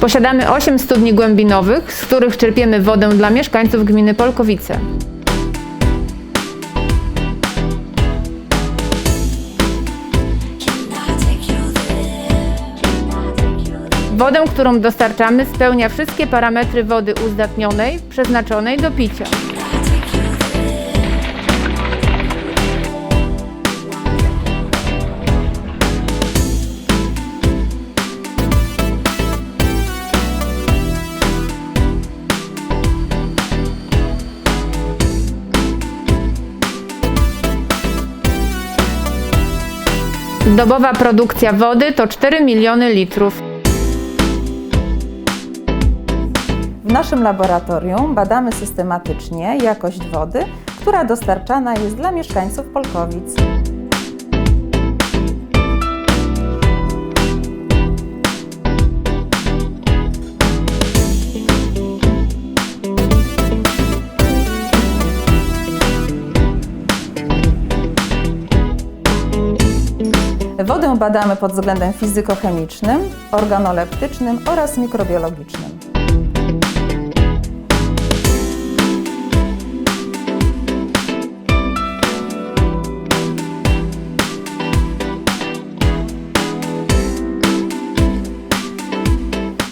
Posiadamy 8 studni głębinowych, z których czerpiemy wodę dla mieszkańców gminy Polkowice. Wodę, którą dostarczamy, spełnia wszystkie parametry wody uzdatnionej, przeznaczonej do picia. Dobowa produkcja wody to 4 miliony litrów. W naszym laboratorium badamy systematycznie jakość wody, która dostarczana jest dla mieszkańców Polkowic. Wodę badamy pod względem fizykochemicznym, organoleptycznym oraz mikrobiologicznym.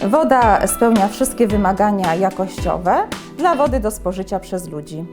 Woda spełnia wszystkie wymagania jakościowe dla wody do spożycia przez ludzi.